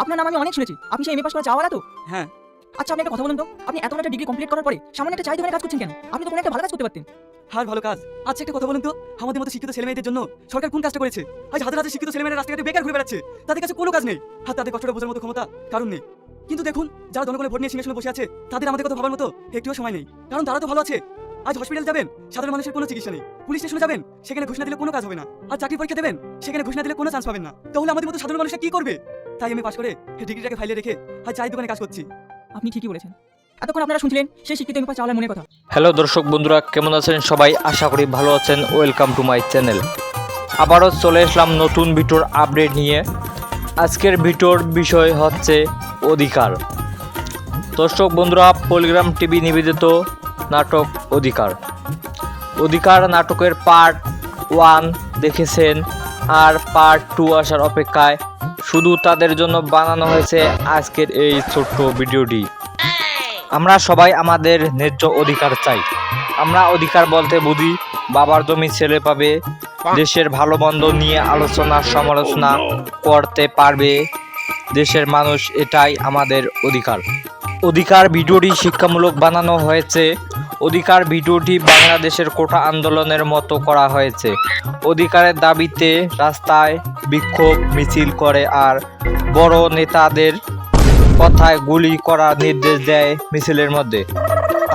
আপনার নাম আমি অনেক শুনেছি। আপনি সেই এমএ পাস করা চাওয়ালা তো? হ্যাঁ। আচ্ছা আপনি একটা কথা বলুন তো। আপনি এত একটা ডিগ্রি কমপ্লিট করার পরে সামান্য একটা চাই দোকানে কাজ করছেন কেন? আপনি তো কোনো একটা ভালো কাজ করতে পারতেন। আর ভালো কাজ। আচ্ছা একটা কথা বলুন তো। আমাদের মতো শিক্ষিত ছেলেমেয়েদের জন্য সরকার কোন কাজটা করেছে? আজ হাজার হাজার শিক্ষিত ছেলেমেয়েরা রাস্তাঘাটে বেকার ঘুরে বেড়াচ্ছে। তাদের কাছে কোনো কাজ নেই। আর তাদের কষ্টটা বোঝার মতো ক্ষমতা কারণ নেই। কিন্তু দেখুন যারা জনগণের ভোট নিয়ে সিংহাসনে বসে আছে তাদের আমাদের কথা ভাবার মতো একটুও সময় নেই। কারণ তারা তো ভালো আছে। আজ হসপিটাল যাবেন সাধারণ মানুষের কোনো চিকিৎসা নেই। পুলিশ স্টেশনে যাবেন সেখানে ঘোষণা দিলে কোনো কাজ হবে না। আর চাকরি পরীক্ষা দেবেন সেখানে ঘোষণা দিলে কোনো চান্স পাবেন না। তাহলে আমাদের মতো সাধারণ মানুষরা কি করবে? তাই আমি পাশ করে ডিগ্রিটাকে ফাইলে রেখে আর চাই দোকানে কাজ করছি। আপনি ঠিকই বলেছেন। এতক্ষণ আপনারা শুনছিলেন সেই শিক্ষিত মনের কথা। হ্যালো দর্শক বন্ধুরা কেমন আছেন সবাই? আশা করি ভালো আছেন। ওয়েলকাম টু মাই চ্যানেল আবারও চলে আসলাম নতুন ভিডিওর আপডেট নিয়ে। আজকের ভিডিওর বিষয় হচ্ছে অধিকার। দর্শক বন্ধুরা পলিগ্রাম টিভি নিবেদিত নাটক অধিকার। অধিকার নাটকের পার্ট ওয়ান দেখেছেন। আর পার্ট টু আসার অপেক্ষায় শুধু তাদের জন্য বানানো হয়েছে আজকের এই ছোট্ট ভিডিওটি। আমরা সবাই আমাদের ন্যায্য অধিকার চাই। আমরা অধিকার বলতে বুঝি, বাবার জমি ছেলে পাবে, দেশের ভালো মন্দ নিয়ে আলোচনা, সমালোচনা করতে পারবে। দেশের মানুষ এটাই আমাদের অধিকার। অধিকার ভিডিওটি শিক্ষামূলক বানানো হয়েছে অধিকার ভিডিওটি বাংলাদেশের কোটা আন্দোলনের মতো করা হয়েছে। অধিকারের দাবিতে রাস্তায় বিক্ষোভ মিছিল করে আর বড় নেতাদের কথায় গুলি করার নির্দেশ দেয় মিছিলের মধ্যে।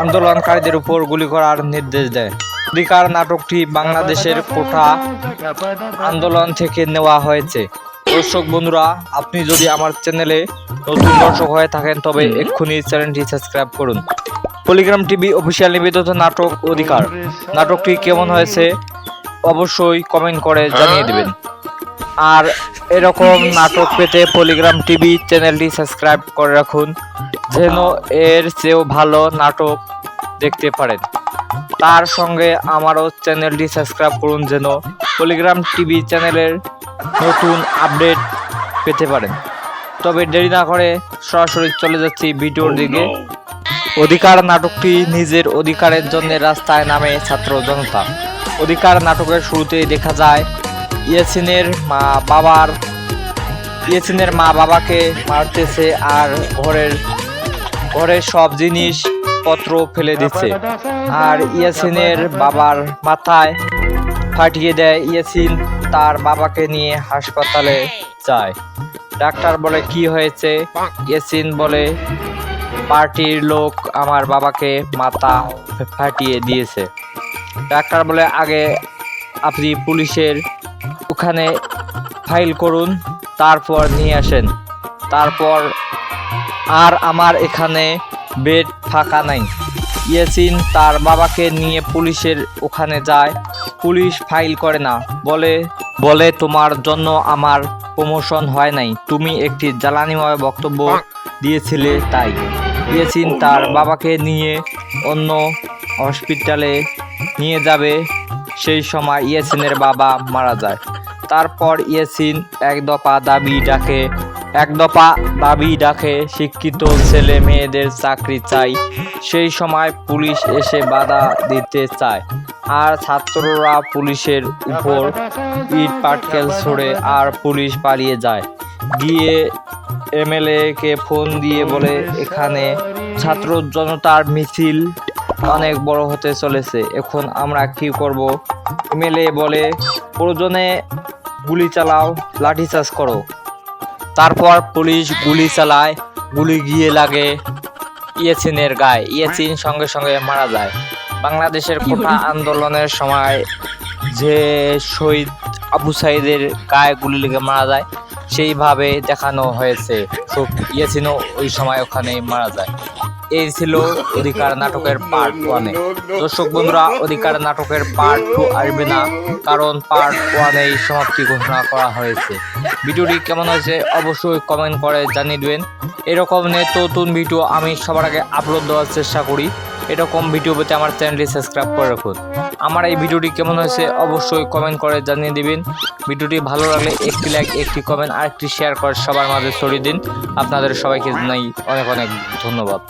আন্দোলনকারীদের উপর গুলি করার নির্দেশ দেয়। অধিকার নাটকটি বাংলাদেশের কোঠা আন্দোলন থেকে নেওয়া হয়েছে। দর্শক বন্ধুরা আপনি যদি আমার চ্যানেলে নতুন দর্শক হয়ে থাকেন তবে এক্ষুনি চ্যানেলটি সাবস্ক্রাইব করুন। পলিগ্রাম টিভি অফিসিয়াল নিবেদিত নাটক অধিকার। নাটকটি কেমন হয়েছে অবশ্যই কমেন্ট করে জানিয়ে দেবেন। আর এরকম নাটক পেতে পলিগ্রাম টিভি চ্যানেলটি সাবস্ক্রাইব করে রাখুন যেন এর চেয়েও ভালো নাটক দেখতে পারেন। তার সঙ্গে আমারও চ্যানেলটি সাবস্ক্রাইব করুন যেন পলিগ্রাম টিভি চ্যানেলের নতুন আপডেট পেতে পারেন। তবে দেরি না করে সরাসরি চলে যাচ্ছি ভিডিওর দিকে। অধিকার নাটকটি নিজের অধিকারের জন্য রাস্তায় নামে ছাত্র জনতা। অধিকার নাটকের শুরুতেই দেখা যায় ইয়াসিনের মা বাবার ইয়াসিনের মা বাবাকে মারতেছে আর ঘরের ঘরের সব জিনিস পত্র ফেলে দিচ্ছে। আর ইয়াসিনের বাবার মাথায় ফাটিয়ে দেয় ইয়াসিন তার বাবাকে নিয়ে হাসপাতালে যায়। ডাক্তার বলে, কি হয়েছে? ইয়াসিন বলে পার্টির লোক আমার বাবাকে মাথা ফাটিয়ে দিয়েছে। ডাক্তার বলে, আগে আপনি পুলিশের ওখানে ফাইল করুন, তারপর নিয়ে আসেন। তারপর আর আমার এখানে বেড ফাঁকা নাই। ইয়াসিন তার বাবাকে নিয়ে পুলিশের ওখানে যায়। পুলিশ ফাইল করে না, বলে বলে, তোমার জন্য আমার প্রমোশন হয় নাই। তুমি একটি জ্বালানিময় বক্তব্য দিয়েছিলে তাই। ইয়াসিন তার বাবাকে নিয়ে অন্য হসপিটালে নিয়ে যাবে। সেই সময় ইয়াসিনের বাবা মারা যায়। তারপর ইয়াসিন এক দফা দাবি ডাকে, এক দফা দাবি ডাকে, শিক্ষিত ছেলে মেয়েদের চাকরি চাই। সেই সময় পুলিশ এসে বাধা দিতে চায়। আর ছাত্ররা পুলিশের উপর ইট পাটকেল ছড়ে আর পুলিশ পালিয়ে যায়। গিয়ে এমএলএ কে ফোন দিয়ে বলে এখানে ছাত্র জনতার মিছিল অনেক বড় হতে চলেছে। এখন আমরা কি করব? এমএলএ বলে প্রয়োজনে গুলি চালাও লাঠিচার্জ করো। তারপর পুলিশ গুলি চালায় গুলি গিয়ে লাগে ইয়েসিনের গায়ে। ইয়েসিন সঙ্গে সঙ্গে মারা যায়। বাংলাদেশের কোটা আন্দোলনের সময় যে শহীদ আবু সাইদের গায়ে গুলি লেগে মারা যায় সেইভাবে দেখানো হয়েছে। সব ইয়েসিনও ওই সময় ওখানেই মারা যায়। এই ছিল অধিকার নাটকের পার্ট ওয়ানে দর্শক বন্ধুরা, অধিকার নাটকের পার্ট টু আসবে না, কারণ পার্ট ওয়ানেই সমাপ্তি ঘোষণা করা হয়েছে। ভিডিওটি কেমন হয়েছে অবশ্যই কমেন্ট করে জানিয়ে দেবেন। এরকম নতুন ভিডিও আমি সবার আগে আপলোড দেওয়ার চেষ্টা করি। এরকম ভিডিও পেতে আমার চ্যানেলটি সাবস্ক্রাইব করে রাখুন। আমার এই ভিডিওটি কেমন হয়েছে অবশ্যই কমেন্ট করে জানিয়ে দিবেন। ভিডিওটি ভালো লাগলে একটি লাইক একটি কমেন্ট আর একটি শেয়ার করে সবার মাঝে ছড়িয়ে দিন। আপনাদের সবাইকে জানাই অনেক অনেক ধন্যবাদ।